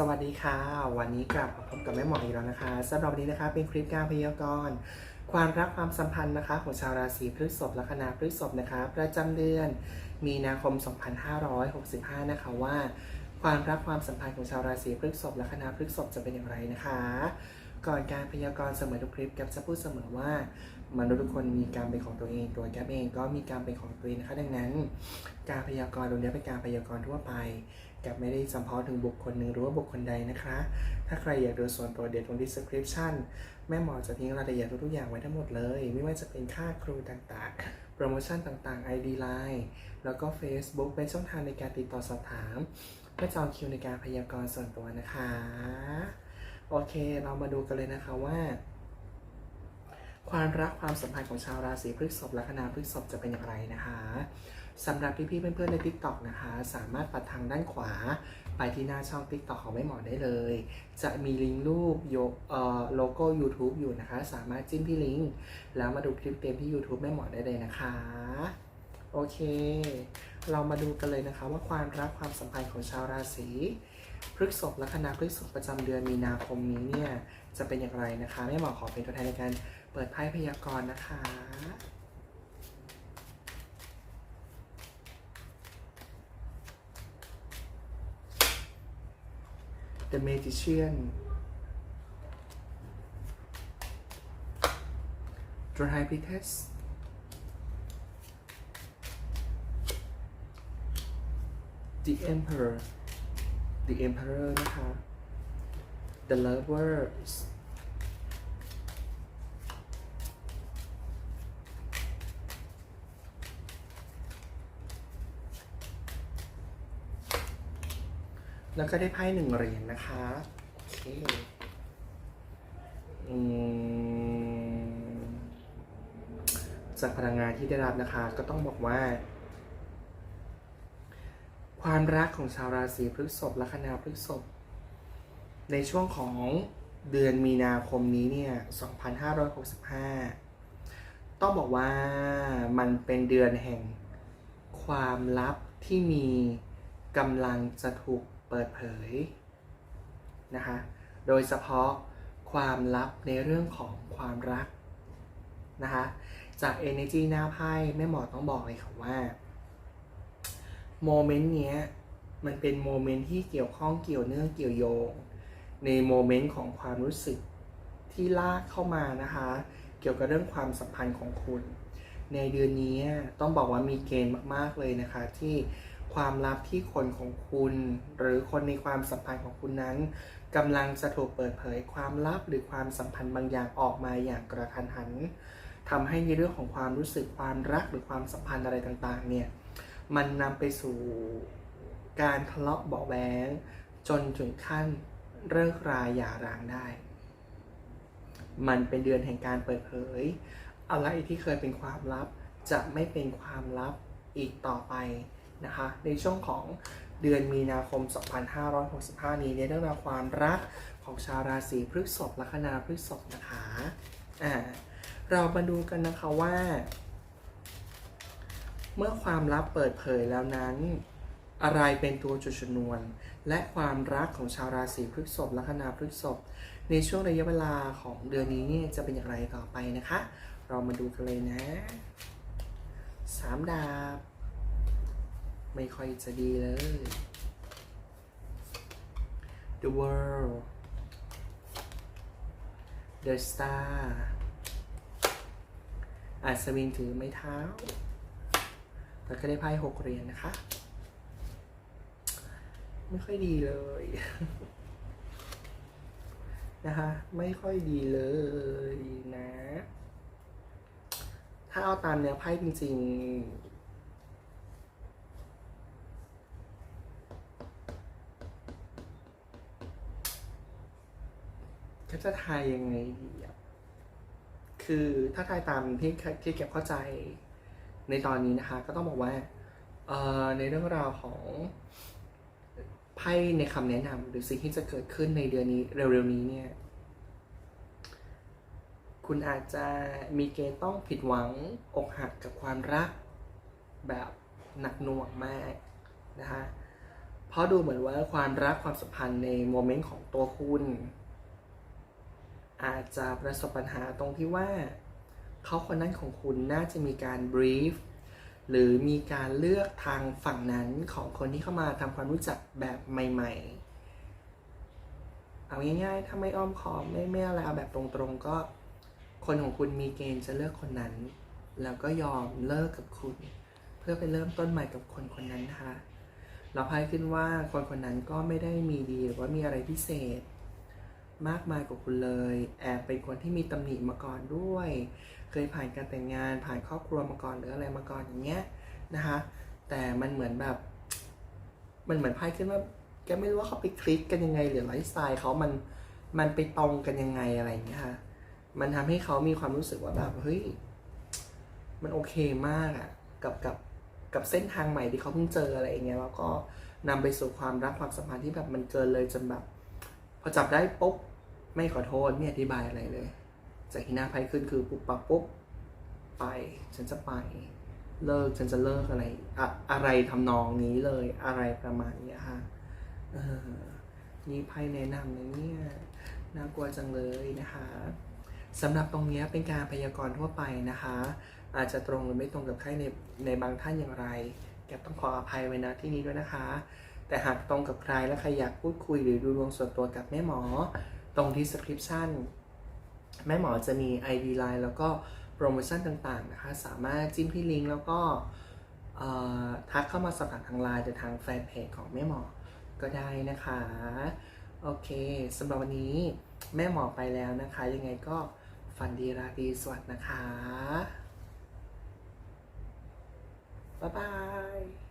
สวัสดีค่ะ วันนี้กลับมาพบกับแม่หมออีกแล้วนะคะสำหรับวันนี้นะคะเป็นคลิปการพยากรณ์ความรักความสัมพันธ์นะคะ ของชาวราศีพฤษภและคณะพฤษภนะคะ ประจำเดือนมีนาคม 2565 นะคะว่า ความรักความสัมพันธ์ของชาวราศีพฤษภและคณะพฤษภจะเป็นอย่างไรนะคะ ก่อนการพยากรณ์เสมอทุกคลิปแกปจะพูดเสมอว่า มนุษย์ทุกคนมีการเป็นของตัวเอง ตัวแกปเองก็มีการเป็นของตัวเองนะคะดังนั้น การพยากรณ์ตรงนี้เป็นการพยากรณ์ทั่วไปกับไม่ได้จำเพาะถึงบุคคลหนึ่งหรือว่าบุคคลใดนะคะ ถ้าใครอยากดูส่วนตัวเด็ดตรง description แม่หมอจะทิ้งรายละเอียดทุกๆอย่างไว้ทั้งหมดเลย ไม่ว่าจะเป็นค่าครูต่างๆ โปรโมชั่นต่างๆ ID Line แล้วก็ Facebook เป็นช่องทางในการติดต่อสอบถามเพื่อจองคิวในการพยากรณ์ส่วนตัวนะคะ โอเค เรามาดูกันเลยนะคะว่า ความรักความสัมพันธ์ของชาวราศีพฤษภละคณะพฤษภจะเป็นอย่างไรนะคะสำหรับพี่ๆเพื่อนๆใน TikTok นะคะ สามารถปัดทางด้านขวา ไปที่หน้าช่อง TikTok ของแม่หมอได้เลย จะมีลิงก์รูปโยเอ่อโลโก้ YouTube อยู่นะคะ สามารถจิ้มที่ลิงก์แล้วมาดูคลิปเต็มที่ YouTube แม่หมอได้เลยนะคะ โอเค เรามาดูกันเลยนะคะว่าความรักความสัมพันธ์ของชาวราศีพฤษภละคณะพฤษภประจำเดือนมีนาคมนี้เนี่ย จะเป็นอย่างไรนะคะแม่หมอขอเป็นตัวแทนในการเปิดไพ่พยากรณ์นะคะ The Magician The High Priestess The Emperor The Emperor นะคะ The Lovers แล้วก็ได้ไพ่หนึ่งเหรียญนะคะ โอเคอืจากพลังงานที่ได้รับนะคะ ก็ต้องบอกว่า ความรักของชาวราศีพฤษภและคณะพฤษภ ในช่วงของเดือนมีนาคมนี้เนี่ย 2565 ต้องบอกว่ามันเป็นเดือนแห่งความลับที่มีกำลังจะถูกเปิดเผยนะคะ โดยเฉพาะความลับในเรื่องของความรักนะคะ จาก Energy หน้าไพ่แม่หมอต้องบอกเลยค่ะว่าโมเมนต์เนี้ยมันเป็นโมเมนต์ที่เกี่ยวข้องเกี่ยวเนื่องเกี่ยวโยง ในโมเมนต์ของความรู้สึกที่ลากเข้ามานะคะ เกี่ยวกับเรื่องความสัมพันธ์ของคุณ ในเดือนนี้ต้องบอกว่ามีเกณฑ์มากๆเลยนะคะ ที่ความลับที่คนของคุณ หรือคนในความสัมพันธ์ของคุณนั้นกำลังจะถูกเปิดเผยความลับหรือความสัมพันธ์บางอย่างออกมาอย่างกระทันหันทำให้ในเรื่องของความรู้สึกความรักหรือความสัมพันธ์อะไรต่างๆเนี่ยมันนำไปสู่การทะเลาะเบาะแว้งจนถึงขั้น เลิกราหย่าร้างได้ มันเป็นเดือนแห่งการเปิดเผย อะไรที่เคยเป็นความลับ จะไม่เป็นความลับอีกต่อไปนะคะ ในช่วงของเดือนมีนาคม 2565 นี้ในเรื่องราวความรักของชาวราศีพฤษภละคณาพฤษภนะคะอ่าเรามาดูกันนะคะว่า เมื่อความลับเปิดเผยแล้วนั้น อะไรเป็นตัวจุดชนวน และความรักของชาวราศีพฤษภและคณาพฤษภในช่วงระยะเวลาของเดือนนี้เนี่ยจะเป็นอย่างไรต่อไปนะคะ เรามาดูกันเลยนะสามดาบ ไม่ค่อยจะดีเลย The World The Star อาจสวิงถือไม้เท้า แล้วก็ได้ไพ่หกเหรียญนะคะ ไม่ค่อยดีเลยนะคะ ไม่ค่อยดีเลยนะ ถ้าเอาตามเนื้อไพ่จริงๆก็จะทายยังไงดีอะคือถ้าทายตามที่ที่เก็บเข้าใจในตอนนี้นะคะ ก็ต้องบอกว่า เอ่อ ในเรื่องราวของ ไพ่ในคำแนะนำหรือสิ่งที่จะเกิดขึ้นในเดือนนี้เร็วๆนี้เนี่ย คุณอาจจะมีเกณฑ์ต้องผิดหวังอกหักกับความรัก แบบหนักหน่วงมากนะคะเพราะดูเหมือนว่าความรักความสัมพันธ์ในโมเมนต์ของตัวคุณ อาจจะประสบปัญหาตรงที่ว่า เขาคนนั้นของคุณน่าจะมีการ brief หรือมีการเลือกทางฝั่งนั้นของคนที่เข้ามาทำความรู้จักแบบใหม่ ๆ เอาง่ายๆ ถ้าไม่อ้อมค้อมไม่ไม่อะไรเอาแบบตรงๆ ก็ คนของคุณมีเกณฑ์จะเลือกคนนั้น แล้วก็ยอมเลิกกับคุณ เพื่อไปเริ่มต้นใหม่กับคนคนนั้นนะคะเราพายขึ้นว่าคนคนนั้นก็ไม่ได้มีดีหรือว่ามีอะไรพิเศษ มากมายกว่าคุณเลย แอบเป็นคนที่มีตำหนิมาก่อนด้วย เคยผ่านการแต่งงานผ่านครอบครัวมาก่อนหรืออะไรมาก่อนอย่างเงี้ยนะคะ แต่มันเหมือนแบบ มันเหมือนไพ่ขึ้นว่าแกไม่รู้ว่าเขาไปคลิกกันยังไงหรือไลฟ์สไตล์เขามันมันไปตรงกันยังไงอะไรอย่างเงี้ยค่ะ มันทำให้เขามีความรู้สึกว่าแบบเฮ้ย มันโอเคมากอะกับกับกับเส้นทางใหม่ที่เขาเพิ่งเจออะไรอย่างเงี้ยแล้วก็นำไปสู่ความรักความสัมพันธ์ที่แบบมันเกินเลยจนแบบ พอจับได้ปุ๊บ ไม่ขอโทษไม่อธิบายอะไรเลย จากที่หน้าไพ่ขึ้นคือปุ๊บปับปุ๊บไป ฉันจะไป เลิกฉันจะเลิกอะไรอะอะไรทำนองนี้เลยอะไรประมาณนี้ค่ะนี่ไพ่แนะนำนะเนี่ยน่ากลัวจังเลยนะคะสำหรับตรงนี้เป็นการพยากรณ์ทั่วไปนะคะ อาจจะตรงหรือไม่ตรงกับใครในในบางท่านอย่างไรแกต้องขออภัยไว้นะที่นี้ด้วยนะคะ แต่หากตรงกับใครและใครอยากพูดคุยหรือดูดวงส่วนตัวกับแม่หมอ ตรงที่ description แม่หมอจะมี ID Line แล้วก็โปรโมชั่นต่างๆนะคะ สามารถจิ้มที่ลิงก์แล้วก็ทักเข้ามาสอบถามทางไลน์หรือทางแฟนเพจของแม่หมอก็ได้นะคะ โอเคสำหรับวันนี้แม่หมอไปแล้วนะคะ ยังไงก็ฝันดีราตรีสวัสดิ์นะคะ บ๊ายบาย